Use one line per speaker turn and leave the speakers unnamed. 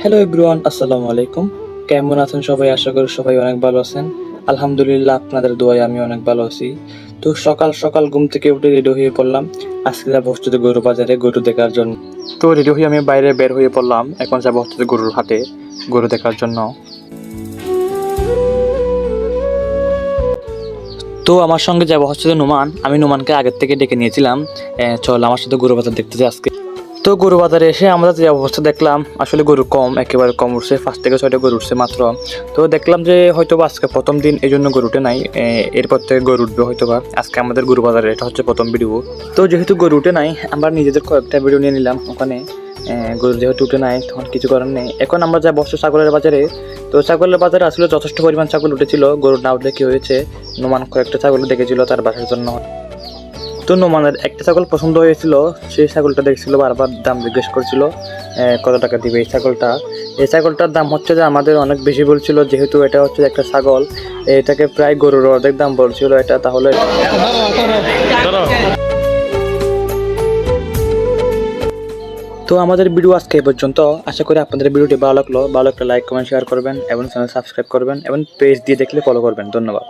Hello everyone আসসালামু আলাইকুম কেমন আছেন সবাই? আশা করি সবাই অনেক ভালো আছেন। আলহামদুলিল্লাহ আপনাদের দোয়ায় আমি অনেক ভালো আছি। তো সকাল সকাল ঘুম থেকে উঠে রেডি হয়ে পড়লাম। আজকে যাব হচ্ছে গরু বাজারে গরু দেখার জন্য। তো রেডি হয়ে আমি বাইরে বের হয়ে পড়লাম। এখন যাব হচ্ছে গরুর হাটে গরু দেখার জন্য। তো আমার সঙ্গে যাব হচ্ছে নুমান। আমি নুমানকে আগের থেকে ডেকে নিয়েছিলাম। চল আমার সাথে গরু বাজার দেখতে আজকে। তো গরু বাজারে এসে আমরা যে অবস্থা দেখলাম, আসলে গরু কম, একেবারে কম উঠছে, পাঁচ থেকে ছয়টা গরু উঠছে মাত্র। তো দেখলাম যে হয়তো বা আজকে প্রথম দিন এই জন্য গরু নাই এরপর থেকে গরু উঠবে হয়তো বা আজকে আমাদের গরু বাজারে এটা হচ্ছে প্রথম ভিডিও তো যেহেতু গরু উঠে নাই, আমরা নিজেদের কয়েকটা ভিডিও নিয়ে নিলাম ওখানে। গরু যেহেতু উঠে নাই, তখন কিছু করার নেই। এখন আমরা যা বসছো ছাগলের বাজারে। তো ছাগলের বাজারে আসলে যথেষ্ট পরিমাণ ছাগল উঠেছিল, গরু না উঠলে কি হয়েছে? নমান কয়েকটা ছাগল দেখেছিল তার বাসার জন্য। তো নোমানের একটা ছাগল পছন্দ হয়েছিল, সেই ছাগলটা দেখছিল, বারবার দাম জিজ্ঞেস করছিল কত টাকা দিবে এই ছাগলটা। এই ছাগলটার দাম হচ্ছে যে আমাদের অনেক বেশি বলছিল, যেহেতু এটা হচ্ছে একটা ছাগল, এটাকে প্রায় গরুর অর্ধেক দাম বলছিল এটা, তাহলে তো আমাদের ভিডিও আজকে এই পর্যন্ত। আশা করি আপনাদের ভিডিওটি ভালো লাগল। ভালো একটা লাইক কমেন্ট শেয়ার করবেন এবং চ্যানেল সাবস্ক্রাইব করবেন এবং পেজ দিয়ে দেখলে ফলো করবেন। ধন্যবাদ।